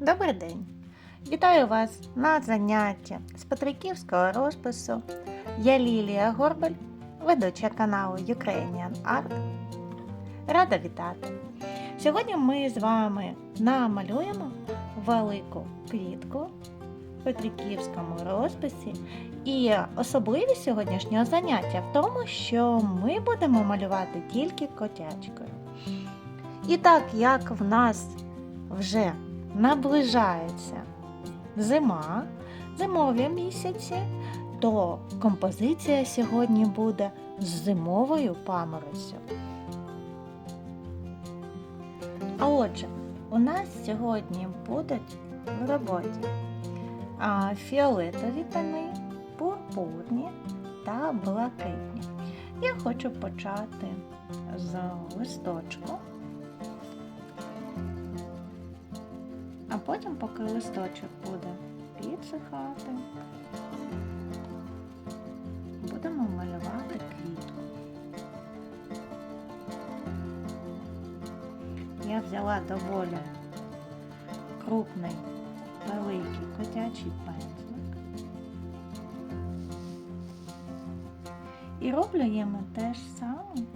Добрий день! Вітаю вас на занятті з Петриківського розпису. Я Лілія Горбель, ведуча каналу Ukrainian Art. Рада вітати! Сьогодні ми з вами намалюємо велику квітку в Петриківському розписі. І особливість сьогоднішнього заняття в тому, що ми будемо малювати тільки котячкою. І так як в нас вже наближається зима, зимові місяці, то композиція сьогодні буде з зимовою паморозю. А отже, у нас сьогодні будуть в роботі фіолетові тони, пурпурні та блакитні. Я хочу почати з листочку. Потім, поки листочок буде підсихати, будемо малювати квітку. Я взяла доволі крупний, великий котячий пензлик. І роблю їм те ж саме,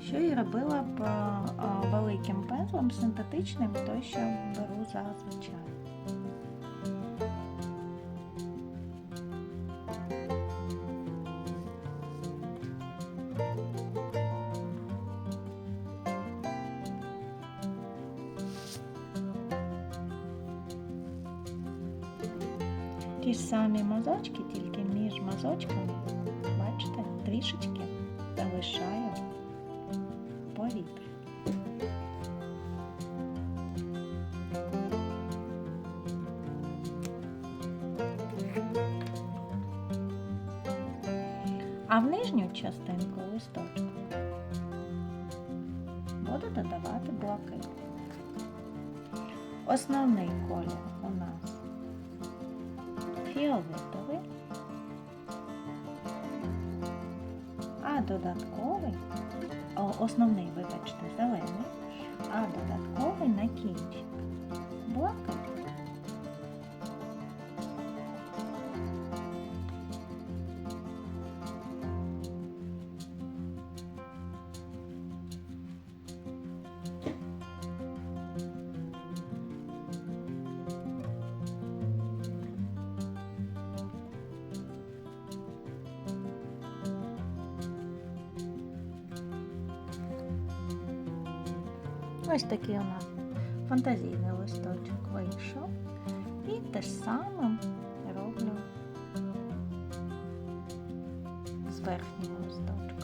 що і робила б великим пензлем синтетичним, той, що беру зазвичай. Ті ж самі мазочки, тільки між мазочками, бачите, трішечки залишаю повітря. А в нижню частинку листочку буду додавати блакит. Основний колір у нас фіолетовий, а додатковий, о, основний, вибачте, зелений, а додатковий на кінчик блакитний. Верхнього листочка.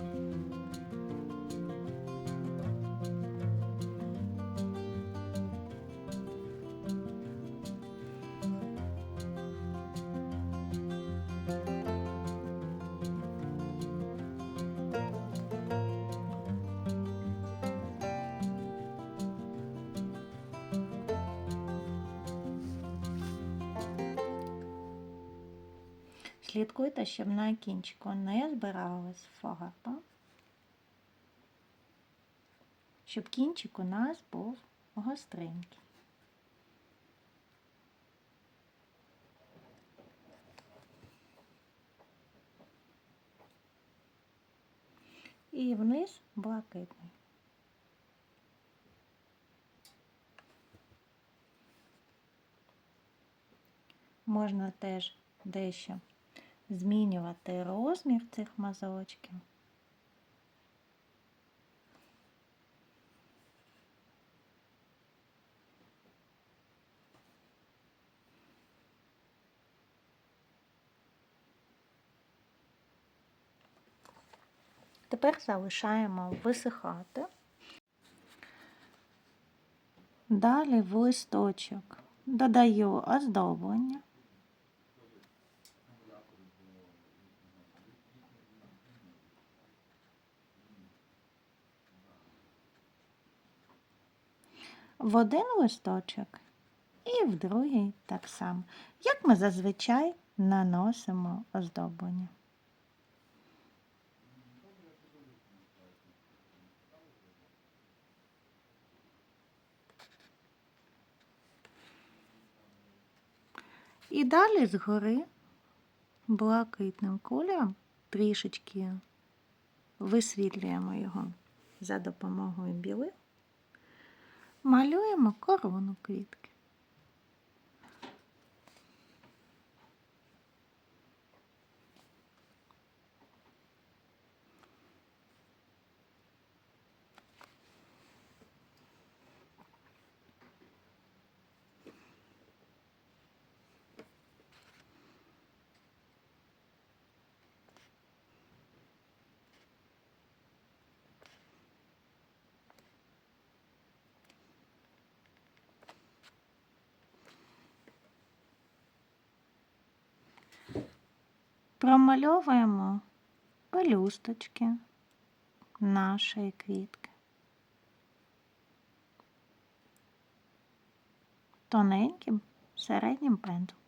Слідкуйте, щоб на кінчику не збиралась фарба, щоб кінчик у нас був гостренький. І вниз блакитний. Можна теж дещо змінювати розмір цих мазочків. Тепер залишаємо висихати. Далі в листочок додаю оздоблення. в один листочок і в другий так само, як ми зазвичай наносимо оздоблення. І далі згори блакитним кольором трішечки висвітлюємо його за допомогою білих малюємо корону квітки. Промальовуємо пелюсточки нашої квітки. Тоненьким середнім пензликом.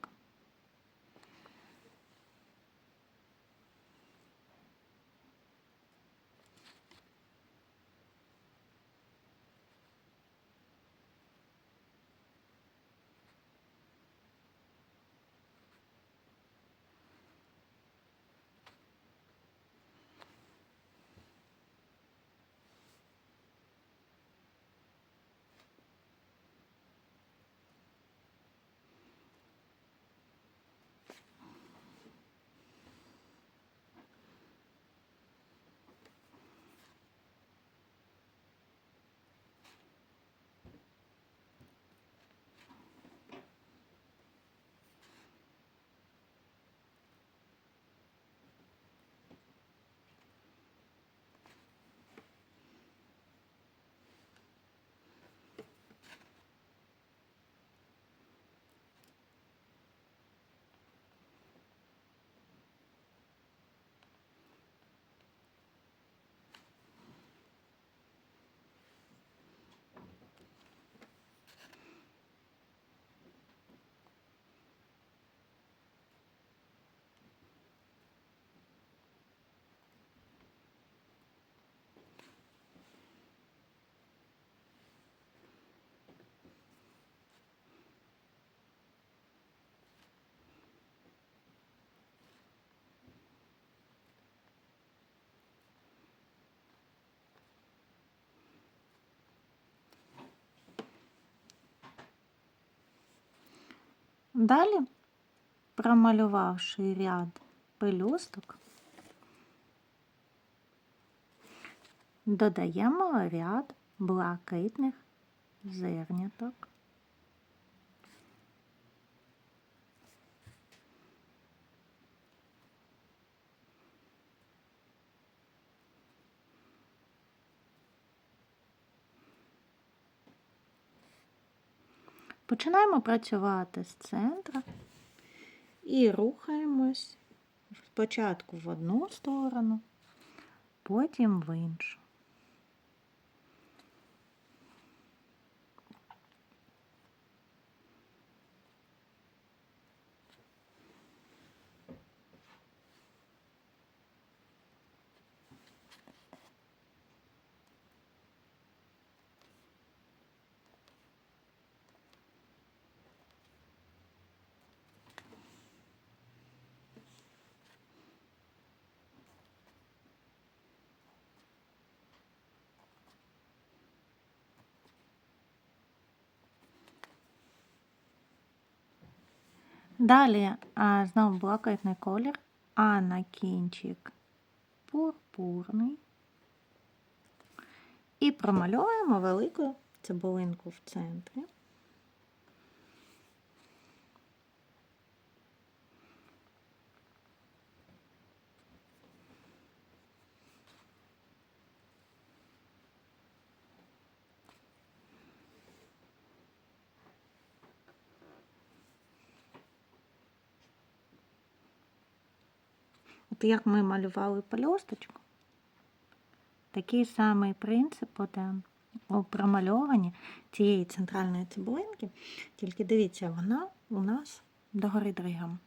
Далі, промалювавши ряд пелюсток, додаємо ряд блакитних зерняток. Починаємо працювати з центра і рухаємось спочатку в одну сторону, потім в іншу. Далі а, знову блакитний колір, а на кінчик пурпурний. І промальовуємо велику цибулинку в центрі. От як ми малювали пелюсточку, такий самий принцип буде у промальованні цієї центральної цибулинки, тільки дивіться, вона у нас догори дригом.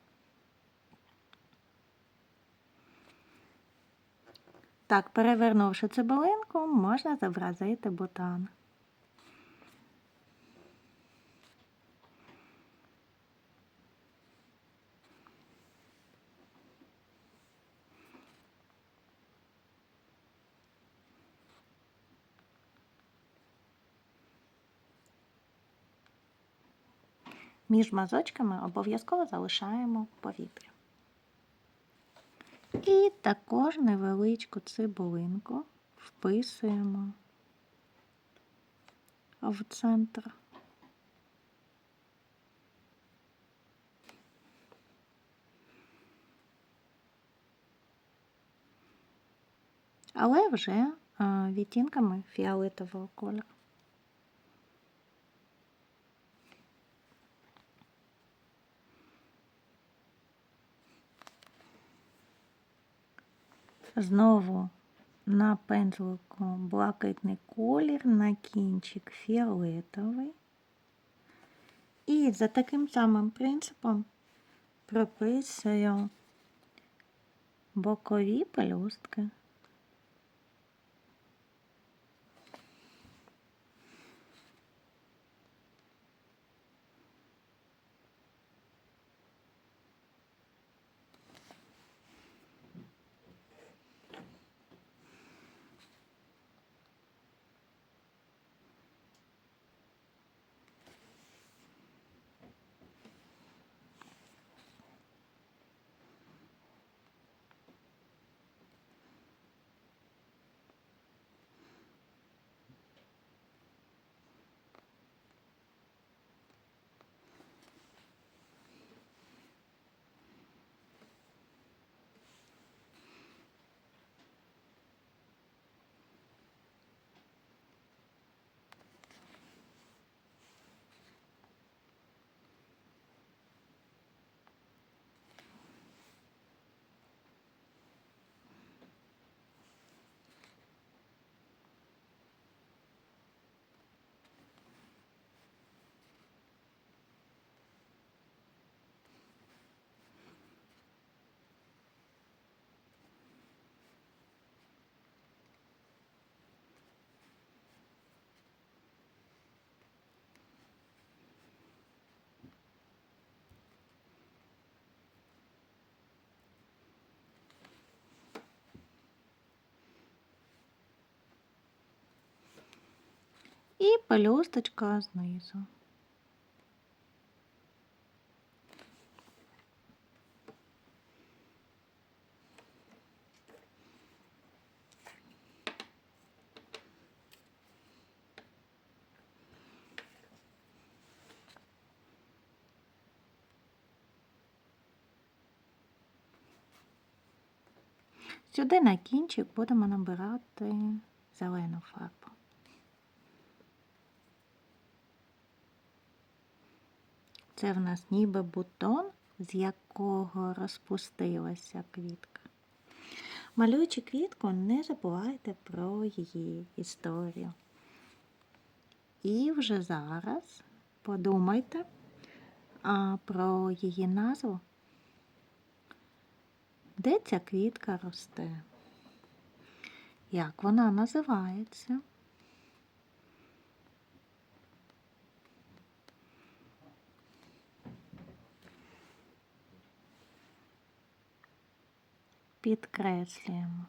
Так, перевернувши цибулинку, можна зобразити бутан. Між мазочками обов'язково залишаємо повітря. І також невеличку цибулинку вписуємо в центр. Але вже відтінками фіолетового кольору. Знову на пензлику блакитний колір, на кінчик фіолетовий. І за таким самим принципом прописую бокові пелюстки. І пелюсточка знизу. Сюди на кінчик будемо набирати зелену фарбу. Це в нас ніби бутон, з якого розпустилася квітка. Малюючи квітку, не забувайте про її історію. І вже зараз подумайте а, про її назву. Де ця квітка росте? Як вона називається? Підкреслюємо.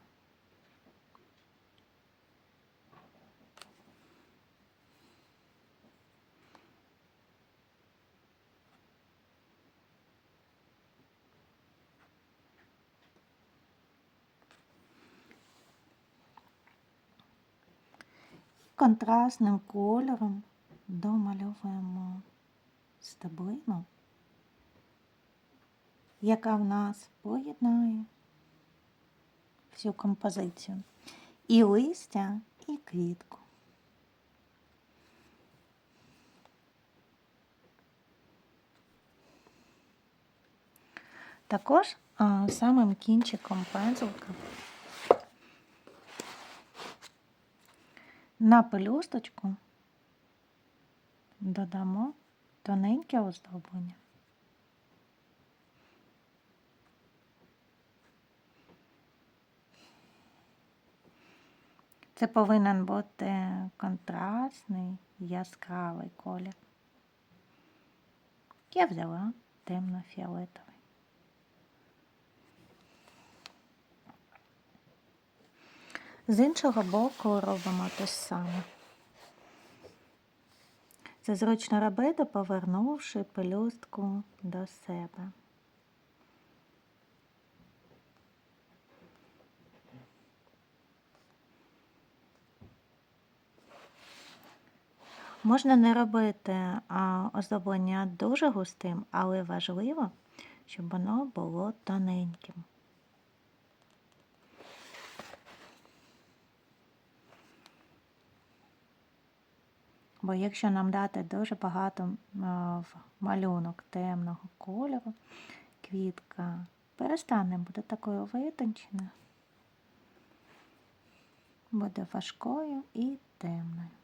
Контрастним кольором домальовуємо стеблину, яка в нас поєднає всю композицію. І листя, і квітку. Також а, самим кінчиком пензлика на пелюсточку додамо тоненьке оздоблення. Це повинен бути контрастний, яскравий колір. Я взяла темно-фіолетовий. З іншого боку робимо те саме. Це зручно робити, повернувши пелюстку до себе. Можна не робити оздоблення дуже густим, але важливо, щоб воно було тоненьким. Бо якщо нам дати дуже багато в малюнок темного кольору, квітка перестане бути такою витонченою, буде важкою і темною.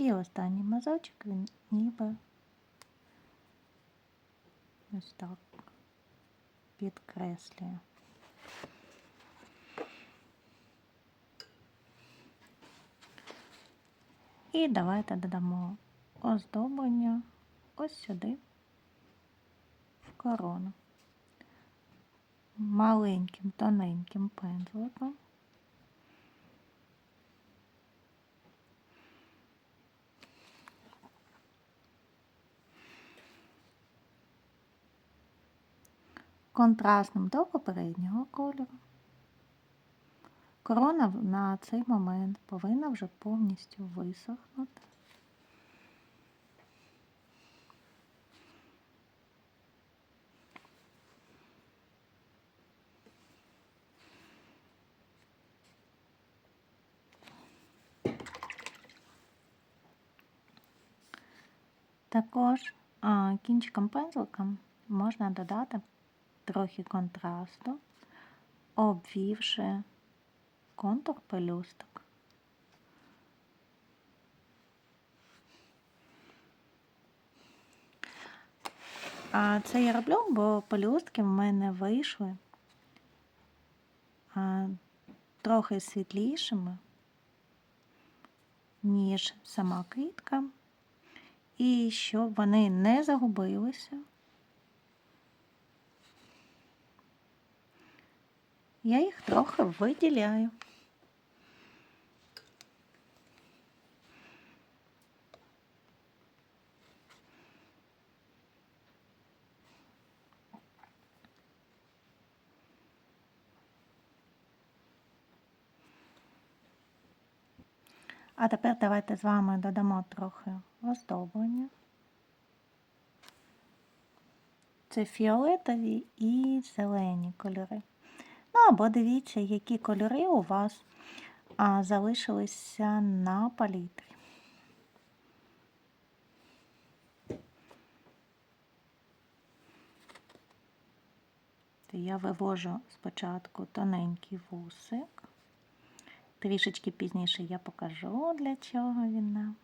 І останній мазочок він ніби ось так підкреслює. І давайте додамо оздоблення ось сюди, в корону. Маленьким тоненьким пензликом. Контрастним до попереднього кольору. Корона на цей момент повинна вже повністю висохнути. Також кінчиком пензлика можна додати трохи контрасту, обвівши контур пелюсток. А це я роблю, бо пелюстки в мене вийшли трохи світлішими, ніж сама квітка, і щоб вони не загубилися. Я їх трохи виділяю. А тепер давайте з вами додамо трохи оздоблення. Це фіолетові і зелені кольори. Або дивіться, які кольори у вас залишилися на палітрі. Я вивожу спочатку тоненький вусик. Трішечки пізніше я покажу, для чого він нам.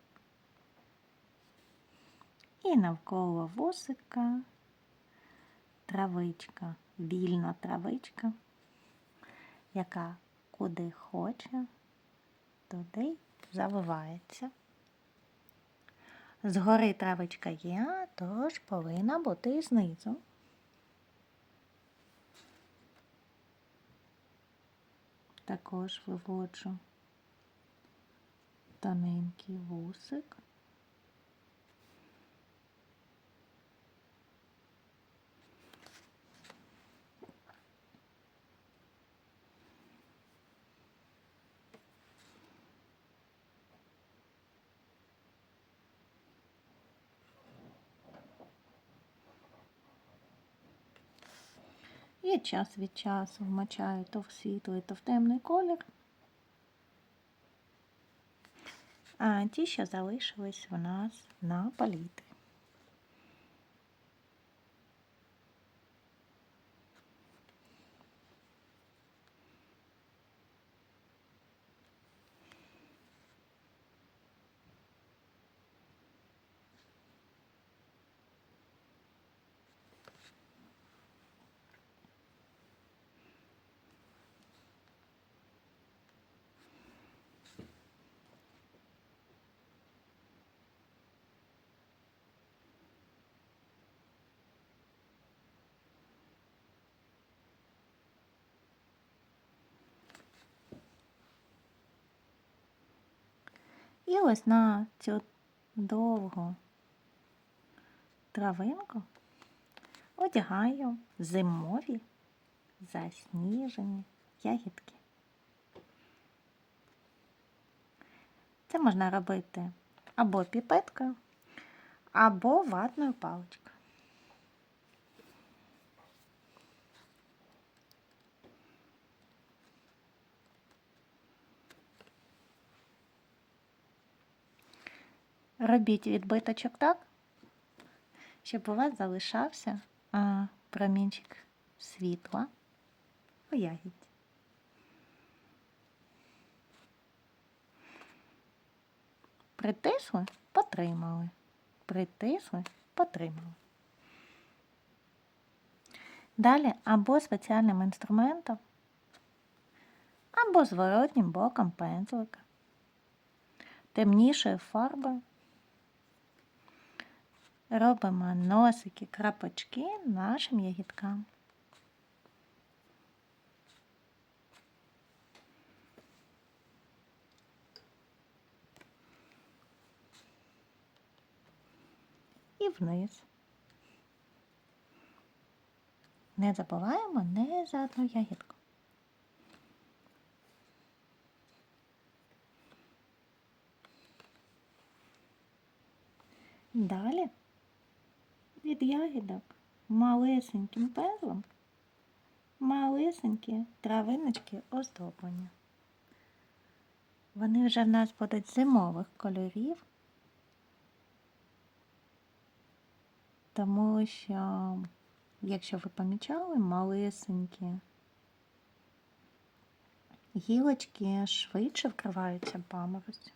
І навколо вусика травичка, вільна травичка яка куди хоче, туди завивається. Згори травичка є, тож повинна бути і знизу. Також виводжу тоненький вусик. І час від часу вмочаю то в світлий, то в темний колір. А ті, що залишились у нас на палітрі. Ось на цю довгу травинку одягаю зимові засніжені ягідки. Це можна робити або піпеткою, або ватною паличкою. Робіть відбиточок так, щоб у вас залишався а, промінчик світла у ягідці. Притисли, потримали. Притисли, потримали. Далі або спеціальним інструментом, або зворотнім боком пензлика, темнішою фарбою робимо носики, крапочки нашим ягідкам. І вниз. Не забуваємо не за одну ягідку. Далі від ягідок малесеньким пезлом малесенькі травиночки оздоблення. Вони вже в нас будуть зимових кольорів, тому що, якщо ви помічали, малесенькі гілочки швидше вкриваються паморозю.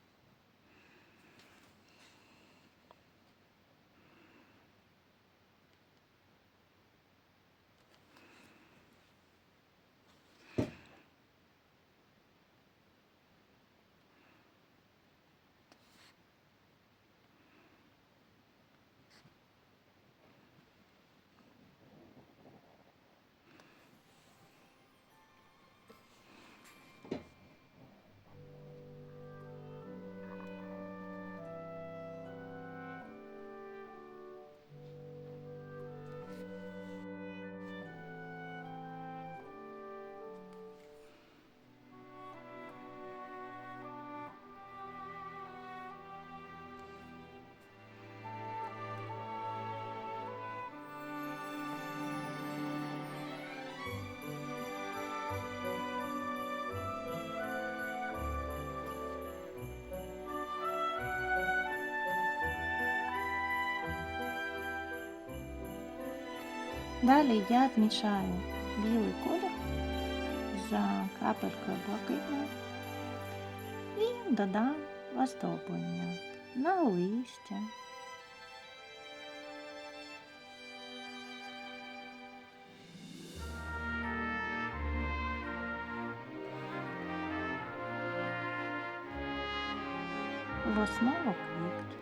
Далі я змішаю білий колір за крапелькою блакитної і додам оздоблення на листя. В основу квітки.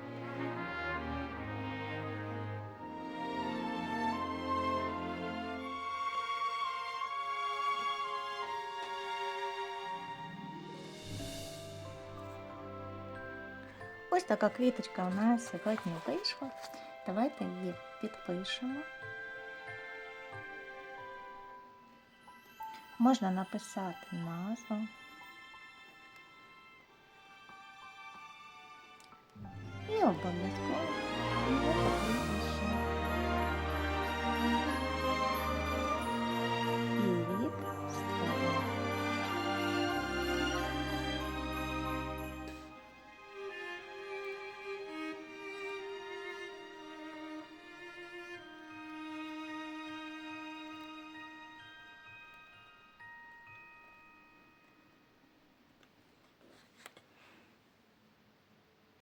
Ось така квіточка у нас сьогодні вийшла. Давайте її підпишемо. Можна написати назву. І обов'язково